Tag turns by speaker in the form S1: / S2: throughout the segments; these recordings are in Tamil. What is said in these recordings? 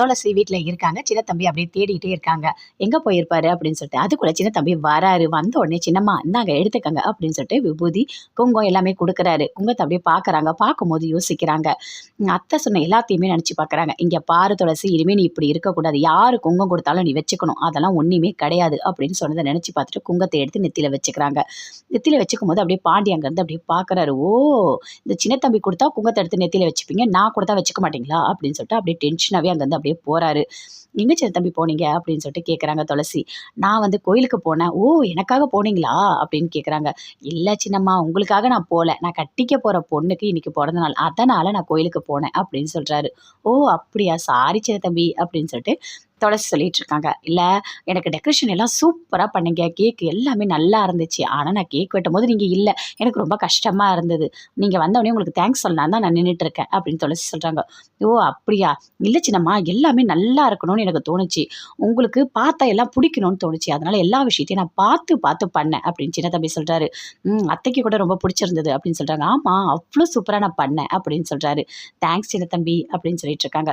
S1: துளசி வீட்டில் இருக்காங்க. சின்ன தம்பி அப்படியே தேடிக்கிட்டே இருக்காங்க. எங்கே போயிருப்பாரு அப்படின்னு சொல்லிட்டு அதுக்குள்ள சின்ன தம்பி வராரு. வந்த உடனே சின்னம்மா இந்தாங்க எடுத்துக்கங்க அப்படின்னு சொல்லிட்டு விபூதி குங்கம் எல்லாமே கொடுக்குறாரு. குங்கத்தை அப்படியே பார்க்குறாங்க பார்க்கும்போது யோசிக்கிறாங்க. அத்தை சொன்ன எல்லாத்தையுமே நினச்சி பார்க்குறாங்க இங்கே பாரு துளசி இனிமேல் நீ இப்படி இருக்கக்கூடாது. யார் குங்கம் கொடுத்தாலும் நீ வச்சுக்கணும். அதெல்லாம் ஒன்றுமே கிடையாது அப்படின்னு சொன்னதை நினச்சி பார்த்துட்டு குங்கத்தை எடுத்து நெத்தியில் வச்சுக்கிறாங்க. நெத்தியில் வச்சுக்கும் போது அப்படியே பாண்டி அங்கேருந்து அப்படியே பார்க்குறாரு ஓ இந்த சின்ன தம்பி கொடுத்தா குங்கத்தை எடுத்து நெத்தியில் வச்சுப்பீங்க. நான் கொடுத்தா வச்சுக்க மாட்டீங்களா? அப்படின்னு சொல்லிட்டு அப்படியே டென்ஷனாகவே அங்கேருந்து அப்படியே போகிறாரு எங்கே சரி தம்பி போனீங்க? அப்படின்னு சொல்லிட்டு கேட்குறாங்க துளசி. நான் வந்து கோயிலுக்கு போனேன். ஓ எனக்காக போனீங்களா? அப்படின்னு கேட்குறாங்க இல்லை சின்னம்மா உங்களுக்காக நான் போகல நான் கட்டிக்க போகிற பொண்ணுக்கு இன்றைக்கி பிறந்த நாள். அதனால் நான் கோயிலுக்கு போனேன். அப்படின்னு சொல்கிறாரு ஓ அப்படியா? சாரி சரி தம்பி. அப்படின்னு சொல்லிட்டு துளசி சொல்லிட்டு இருக்காங்க இல்லை எனக்கு டெக்கரேஷன் எல்லாம் சூப்பராக பண்ணுங்க. கேக்கு எல்லாமே நல்லா இருந்துச்சு. ஆனால் நான் கேக் வெட்டும் போது நீங்கள் இல்லை. எனக்கு ரொம்ப கஷ்டமாக இருந்தது. நீங்கள் வந்தவொடனே உங்களுக்கு தேங்க்ஸ் சொல்லலாம் தான் நான் நின்றுட்டு இருக்கேன் அப்படின்னு துளசி சொல்கிறாங்க ஓ அப்படியா? இல்லை சின்னம்மா. எல்லாமே நல்லா இருக்கணும்னு எனக்கு தோணுச்சு. உங்களுக்கு பார்த்தா எல்லாம் பிடிக்கணும்னு தோணுச்சு. அதனால எல்லா விஷயத்தையும் நான் பார்த்து பார்த்து பண்ணேன் அப்படின்னு சின்ன தம்பி சொல்கிறாரு ம் அத்தைக்கு கூட ரொம்ப பிடிச்சிருந்தது அப்படின்னு சொல்கிறாங்க ஆமாம் அவ்வளோ சூப்பராக நான் பண்ணேன் அப்படின்னு சொல்கிறாரு தேங்க்ஸ் சின்ன தம்பி அப்படின்னு சொல்லிட்டு இருக்காங்க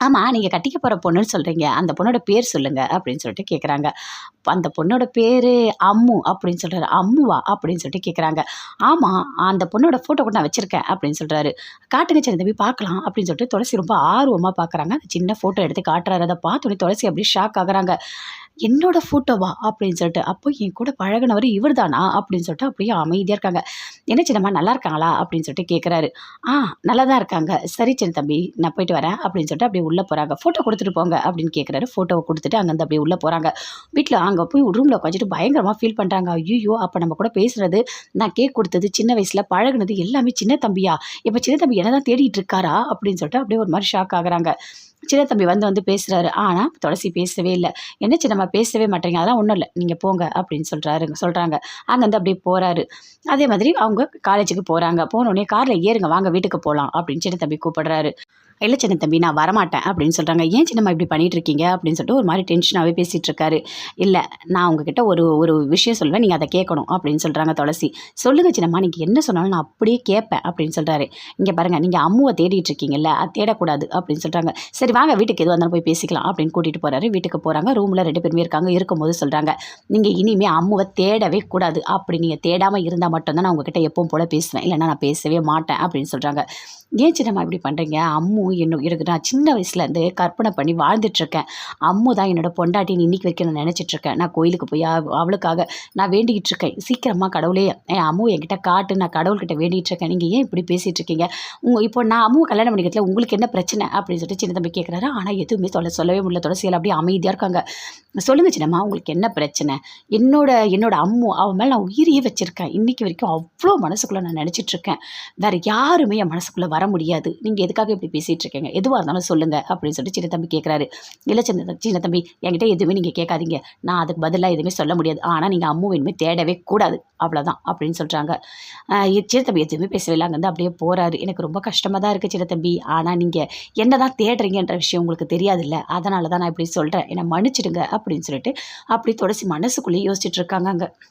S1: ஆமாம் நீங்கள் கட்டிக்க போகிற பொண்ணுன்னு சொல்கிறீங்க அந்த பொண்ணோட பேர் சொல்லுங்கள் அப்படின்னு சொல்லிட்டு கேட்குறாங்க அந்த பொண்ணோட பேர் அம்மு அப்படின்னு சொல்கிறாரு அம்முவா அப்படின்னு சொல்லிட்டு கேட்குறாங்க ஆமாம் அந்த பொண்ணோட ஃபோட்டோ கூட நான் வச்சுருக்கேன் அப்படின்னு சொல்கிறாரு காட்டுங்க சரி தம்பி பார்க்கலாம் அப்படின்னு சொல்லிட்டு துளசி ரொம்ப ஆர்வமாக பார்க்குறாங்க அந்த சின்ன ஃபோட்டோ எடுத்து காட்டுறாரு. அதை பார்த்தோன்னே துளசி அப்படியே ஷாக் ஆகுறாங்க. என்னோட ஃபோட்டோவா அப்படின்னு சொல்லிட்டு அப்போ என் கூட பழகினவர் இவர் தானா அப்படின்னு சொல்லிட்டு அப்படியே அமைதியாக இருக்காங்க. என்ன சின்னம்மா நல்லா இருக்காங்களா? அப்படின்னு சொல்லிட்டு கேட்குறாரு ஆ நல்லா தான் இருக்காங்க. சரி சின்ன தம்பி நான் போயிட்டு வரேன். அப்படின்னு சொல்லிட்டு அப்படியே உள்ளே போகிறாங்க ஃபோட்டோ கொடுத்துட்டு போங்க. அப்படின்னு கேட்குறாரு ஃபோட்டோவை கொடுத்துட்டு அங்கேருந்து அப்படியே உள்ளே போகிறாங்க வீட்டில் அங்கே போய் ரூமில் உட்காந்துட்டு பயங்கரமாக ஃபீல் பண்ணுறாங்க ஐயோ அப்போ நம்ம கூட பேசுகிறது நான் கேக் கொடுத்தது சின்ன வயசில் பழகுனது எல்லாமே சின்ன தம்பியா? இப்போ சின்ன தம்பி என்ன தான் தேடிட்டு இருக்காரா? அப்படின்னு சொல்லிட்டு அப்படியே ஒரு மாதிரி ஷாக் ஆகுறாங்க. சின்ன தம்பி வந்து வந்து பேசுகிறாரு ஆனால் துளசி பேசவே இல்லை. என்ன சின்னம்மா பேசவே மாட்டேங்க. அதெல்லாம் ஒன்றும் இல்லை. நீங்கள் போங்க அப்படின்னு சொல்கிறாரு சொல்கிறாங்க அங்கேருந்து அப்படியே போகிறாரு அதே மாதிரி அவங்க காலேஜுக்கு போகிறாங்க போனோடனே காரில் ஏறுங்க. வாங்க வீட்டுக்கு போகலாம் அப்படின்னு சின்ன தம்பி கூப்பிடுறாரு. இல்லை சின்ன தம்பி நான் வரமாட்டேன் அப்படின்னு சொல்கிறாங்க ஏன் சின்னம்மா இப்படி பண்ணிட்டு இருக்கீங்க அப்படின்னு சொல்லிட்டு ஒரு மாதிரி டென்ஷனாகவே பேசிகிட்டு இருக்காரு இல்லை நான் உங்ககிட்ட ஒரு ஒரு விஷயம் சொல்வேன் நீங்கள் அதை கேட்கணும் அப்படின்னு சொல்கிறாங்க துளசி. சொல்லுங்கள் சின்னம்மா நீங்கள் என்ன சொன்னாலும் நான் அப்படியே கேட்பேன் அப்படின்னு சொல்கிறாரு இங்கே பாருங்கள் நீங்கள் அம்முவை தேடிட்டு இருக்கீங்கல்ல அது தேடக்கூடாது அப்படின்னு சொல்கிறாங்க சரி வாங்க வீட்டுக்கு எதுவாக இருந்தாலும் போய் பேசிக்கலாம் அப்படின்னு கூட்டிகிட்டு போகிறாரு வீட்டுக்கு போகிறாங்க ரூமில் ரெண்டு பேருமே இருக்காங்க. இருக்கும்போது சொல்கிறாங்க நீங்கள் இனிமேல் அம்முவை தேடவே கூடாது. அப்படி நீங்கள் தேடாமல் இருந்தால் மட்டும்தான் நான் உங்ககிட்ட எப்பவும் போல் பேசுவேன். இல்லைன்னா நான் பேசவே மாட்டேன் அப்படின்னு சொல்கிறாங்க ஏன் சின்னம்மா இப்படி பண்ணுறீங்க அம்மு என்ன எனக்கு நான் சின்ன வயசுலேருந்து கற்பனை பண்ணி வாழ்ந்துட்டுருக்கேன் அம்மு தான் என்னோட பொண்டாட்டின்னு இன்னைக்கு வரைக்கும் நான் நினச்சிட்ருக்கேன். நான் கோயிலுக்கு போய் அவளுக்காக நான் வேண்டிக்கிட்டு இருக்கேன் சீக்கிரமாக கடவுளே என் அம்மு என்கிட்ட காட்டு நான் கடவுள்கிட்ட வேண்டிகிட்டு இருக்கேன் நீங்கள் ஏன் இப்படி பேசிகிட்டு இருக்கீங்க உங்கள் இப்போ நான் அம்முவை கல்யாணம் பண்ணிக்கிறதுல உங்களுக்கு என்ன பிரச்சனை? அப்படின்னு சொல்லிட்டு சின்ன தம்பி கேட்குறாரு ஆனால் எதுவுமே சொல்ல சொல்லவே முடியல. துளசியில் அப்படியே அமைதியாக இருக்காங்க. சொல்லுங்கள் சின்னம்மா உங்களுக்கு என்ன பிரச்சனை? என்னோட என்னோட அம்மு அவன் மேலே நான் உயிரியே வச்சுருக்கேன். இன்றைக்கி வரைக்கும் அவ்வளோ மனசுக்குள்ளே நான் நினச்சிட்ருக்கேன் வேறு யாருமே என் மனசுக்குள்ளே வர முடியாது. நீங்கள் எதுக்காக இப்படி பேசிகிட்டு இருக்கீங்க? எதுவாக இருந்தாலும் சொல்லுங்கள் அப்படின்னு சொல்லிட்டு சின்ன தம்பி கேட்குறாரு இல்லை சின்ன சின்ன தம்பி என்கிட்ட எதுவுமே நீங்கள் கேட்காதீங்க. நான் அதுக்கு பதிலாக எதுவுமே சொல்ல முடியாது. ஆனால் நீங்கள் அம்மு இனிமேல் தேடவே கூடாது. அவ்வளோதான் அப்படின்னு சொல்கிறாங்க சின்ன தம்பி எதுவுமே பேசவே இல்லை. அங்கேருந்து அப்படியே போகிறாரு எனக்கு ரொம்ப கஷ்டமாக தான் இருக்குது சின்ன தம்பி. ஆனால் நீங்கள் என்ன தான் தேடுறீங்கன்ற விஷயம் உங்களுக்கு தெரியாதுல்ல. அதனால தான் நான் இப்படி சொல்கிறேன் என்னை மன்னிச்சிடுங்க அப்படின்னு சொல்லிட்டு அப்படி துளசி மனசுக்குள்ளேயே யோசிச்சுட்டு இருக்காங்க அங்கே.